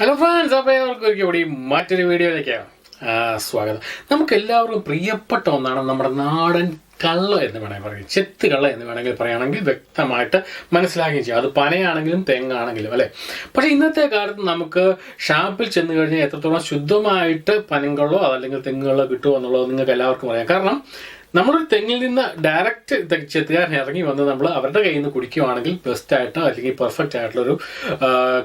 Hello friends അപ്പോൾ എല്ലാവർക്കും ഒരിക്കൽ കൂടി മറ്റൊരു വീഡിയോയിലേക്ക് സ്വാഗതം. നമുക്ക് എല്ലാവർക്കും പ്രിയപ്പെട്ട ഒന്നാണ് നമ്മുടെ നാടൻ കള്ള എന്ന് വേണമെങ്കിൽ പറയാം. ചെത്ത് കള്ള എന്ന് വേണമെങ്കിൽ പറയുകയാണെങ്കിൽ വ്യക്തമായിട്ട് മനസ്സിലാക്കുകയും ചെയ്യും. അത് പനയാണെങ്കിലും തെങ്ങാണെങ്കിലും അല്ലേ? പക്ഷേ ഇന്നത്തെ കാലത്ത് നമുക്ക് ഷാപ്പിൽ ചെന്ന് കഴിഞ്ഞാൽ എത്രത്തോളം ശുദ്ധമായിട്ട് പനങ്ങളോ അതല്ലെങ്കിൽ തെങ്ങുകളോ കിട്ടുമോ എന്നുള്ളത് നിങ്ങൾക്ക് എല്ലാവർക്കും അറിയാം. കാരണം നമ്മളൊരു തെങ്ങിൽ നിന്ന് ഡയറക്റ്റ് ചെത്തുകാരൻ ഇറങ്ങി വന്ന് നമ്മൾ അവരുടെ കയ്യിൽ നിന്ന് കുടിക്കുവാണെങ്കിൽ ബെസ്റ്റ് ആയിട്ടോ അല്ലെങ്കിൽ പെർഫെക്റ്റ് ആയിട്ടുള്ളൊരു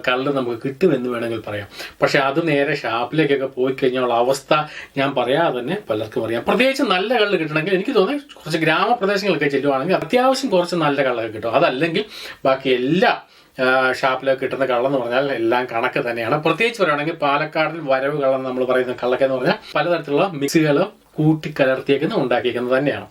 കളർ നമുക്ക് കിട്ടുമെന്ന് വേണമെങ്കിൽ പറയാം. പക്ഷെ അത് നേരെ ഷാപ്പിലേക്കൊക്കെ പോയി കഴിഞ്ഞാൽ അവസ്ഥ ഞാൻ പറയാതെ തന്നെ പലർക്കും അറിയാം. പ്രത്യേകിച്ച് നല്ല കള്ള് കിട്ടണമെങ്കിൽ എനിക്ക് തോന്നി കുറച്ച് ഗ്രാമപ്രദേശങ്ങളൊക്കെ ചെല്ലുവാണെങ്കിൽ അത്യാവശ്യം കുറച്ച് നല്ല കള്ളൊക്കെ കിട്ടും. അതല്ലെങ്കിൽ ബാക്കി എല്ലാ ഷാപ്പിലൊക്കെ കിട്ടുന്ന കള്ളം എന്ന് പറഞ്ഞാൽ എല്ലാം കണക്ക് തന്നെയാണ്. പ്രത്യേകിച്ച് പറയുകയാണെങ്കിൽ പാലക്കാടിൽ വരവ് കള്ളം നമ്മൾ പറയുന്ന കള്ളൊക്കെ എന്ന് പറഞ്ഞാൽ പലതരത്തിലുള്ള മിക്സുകൾ കൂട്ടിക്കലർത്തിയേക്കുന്ന ഉണ്ടാക്കിയേക്കുന്നത് തന്നെയാണ്.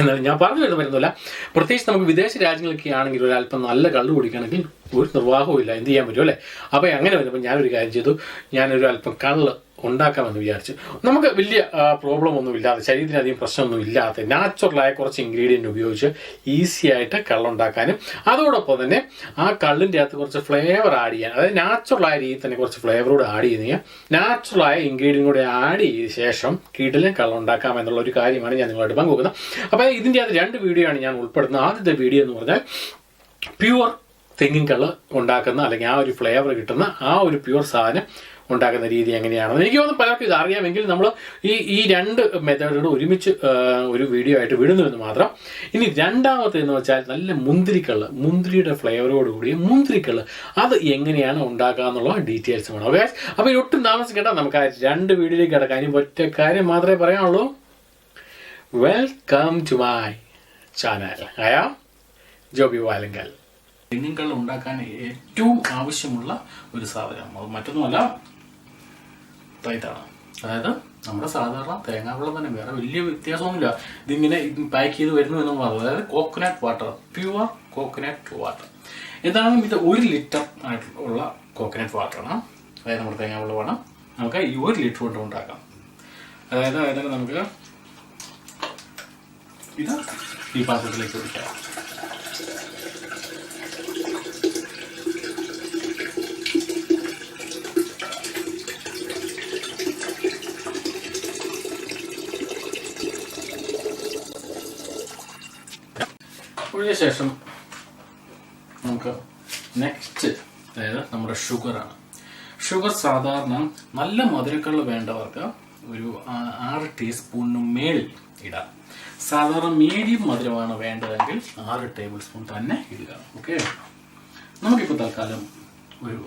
എന്നാലും ഞാൻ പറഞ്ഞു വരുന്ന വരുന്നില്ല പ്രത്യേകിച്ച് നമുക്ക് വിദേശ രാജ്യങ്ങളൊക്കെ ആണെങ്കിൽ ഒരല്പം നല്ല കള്ളു കുടിക്കണമെങ്കിൽ ഒരു നിർവാഹവും ഇല്ല. എന്ത് ചെയ്യാൻ പറ്റും അല്ലേ? അപ്പോൾ അങ്ങനെ വരുമ്പോൾ ഞാനൊരു കാര്യം ചെയ്തു. ഞാനൊരു അല്പം കള്ള് ഉണ്ടാക്കാമെന്ന് വിചാരിച്ച്. നമുക്ക് വലിയ പ്രോബ്ലം ഒന്നും ഇല്ലാതെ ശരീരത്തിന് അധികം പ്രശ്നമൊന്നും ഇല്ലാത്ത നാച്ചുറലായ കുറച്ച് ഇൻഗ്രീഡിയന്റ് ഉപയോഗിച്ച് ഈസി ആയിട്ട് കള്ളുണ്ടാക്കാനും അതോടൊപ്പം തന്നെ ആ കള്ളിന്റെ അകത്ത് കുറച്ച് ഫ്ലേവർ ആഡ് ചെയ്യാൻ അതായത് നാച്ചുറലായ രീതിയിൽ തന്നെ കുറച്ച് ഫ്ലേവറോട് ആഡ് ചെയ്ത് കഴിഞ്ഞാൽ നാച്ചുറലായ ഇൻഗ്രീഡിയൻ കൂടെ ആഡ് ചെയ്ത ശേഷം കിടിലൻ കള്ളുണ്ടാക്കാം എന്നുള്ള ഒരു കാര്യമാണ് ഞാൻ നിങ്ങളോട് പങ്കുവെക്കുന്നത്. അപ്പോൾ ഇതിന്റെ അകത്ത് രണ്ട് വീഡിയോ ആണ് ഞാൻ ഉൾപ്പെടുന്നത് ആദ്യത്തെ വീഡിയോ എന്ന് പറഞ്ഞാൽ പ്യുവർ തെങ്ങിൻ കള്ള് ഉണ്ടാക്കുന്ന അല്ലെങ്കിൽ ആ ഒരു ഫ്ലേവർ കിട്ടുന്ന ആ ഒരു പ്യുവർ സാധനം ഉണ്ടാക്കുന്ന രീതി എങ്ങനെയാണെന്ന്. എനിക്ക് തോന്നുന്നു പലർക്കും ഇത് അറിയാമെങ്കിൽ നമ്മൾ ഈ ഈ രണ്ട് മെത്തേഡുകൾ ഒരുമിച്ച് ഒരു വീഡിയോ ആയിട്ട് വിടുന്നുവെന്ന് മാത്രം. ഇനി രണ്ടാമത്തെ എന്ന് വെച്ചാൽ നല്ല മുന്തിരിക്കള്ള് മുന്തിരിയുടെ ഫ്ലേവറോടുകൂടി മുന്തിരിക്കള്ള്. അത് എങ്ങനെയാണ് ഉണ്ടാക്കുക എന്നുള്ള ഡീറ്റെയിൽസ് വേണം. ഓക്കെ അപ്പോൾ ഒട്ടും താമസിക്കേണ്ട നമുക്ക് ആ രണ്ട് വീഡിയോയിലേക്ക് കിടക്കാം. ഇനി ഒറ്റ കാര്യം മാത്രമേ പറയാനുള്ളൂ. വെൽക്കം ടു മൈ ചാനൽ ആയാ ജോബി വാലങ്കൽ. തെങ്ങിൻകൾ ഉണ്ടാക്കാൻ ഏറ്റവും ആവശ്യമുള്ള ഒരു സാധനം അത് മറ്റൊന്നുമല്ല തൈത്താണ് അതായത് നമ്മുടെ സാധാരണ തേങ്ങാവെള്ളം തന്നെ വേറെ വലിയ വ്യത്യാസമൊന്നുമില്ല. ഇതിങ്ങനെ പാക്ക് ചെയ്ത് വരുന്നു എന്ന് എന്നുള്ളത് അതായത് coconut water pure coconut water എന്താണെങ്കിലും ഇത് ഒരു ലിറ്റർ ആയിട്ടുള്ള കോക്കനട്ട് വാട്ടറാണ് അതായത് നമ്മുടെ തേങ്ങാവെള്ളമാണ് നമുക്ക് ഈ ഒരു ലിറ്റർ കൊണ്ട് ഉണ്ടാക്കാം. അതായത് അതായത് നമുക്ക് ഇത് ഈ പാത്രത്തിലേക്ക് ഒഴിക്കാം. ഒഴിഞ്ഞ ശേഷം നമുക്ക് നെക്സ്റ്റ് അതായത് നമ്മുടെ ഷുഗറാണ് ഷുഗർ സാധാരണ നല്ല മധുരക്കൾ വേണ്ടവർക്ക് ഒരു ആറ് ടീസ്പൂണിന് മേൽ ഇടാം. സാധാരണ മീഡിയം മധുരമാണ് വേണ്ടതെങ്കിൽ ആറ് ടേബിൾ സ്പൂൺ തന്നെ ഇടുക. ഓക്കെ നമുക്കിപ്പോൾ തൽക്കാലം ഒരു